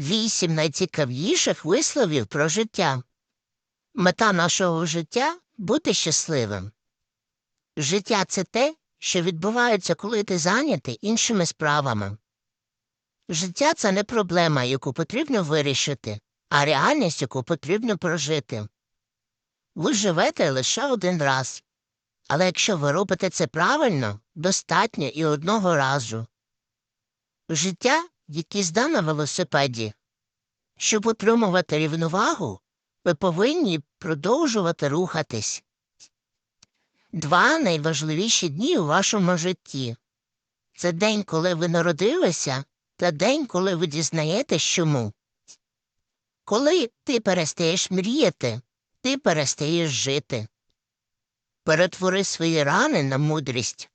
Вісім найцікавіших висловів про життя. Мета нашого життя бути щасливим. Життя це те, що відбувається, коли ти зайнятий іншими справами. Життя це не проблема, яку потрібно вирішити, а реальність, яку потрібно прожити. Ви живете лише один раз, але якщо ви робите це правильно, достатньо і одного разу. Життя, здане на велосипеді. Щоб утримувати рівновагу, ви повинні продовжувати рухатись. Два найважливіші дні у вашому житті. Це день, коли ви народилися, та день, коли ви дізнаєтесь чому. Коли ти перестаєш мріяти, ти перестаєш жити. Перетвори свої рани на мудрість.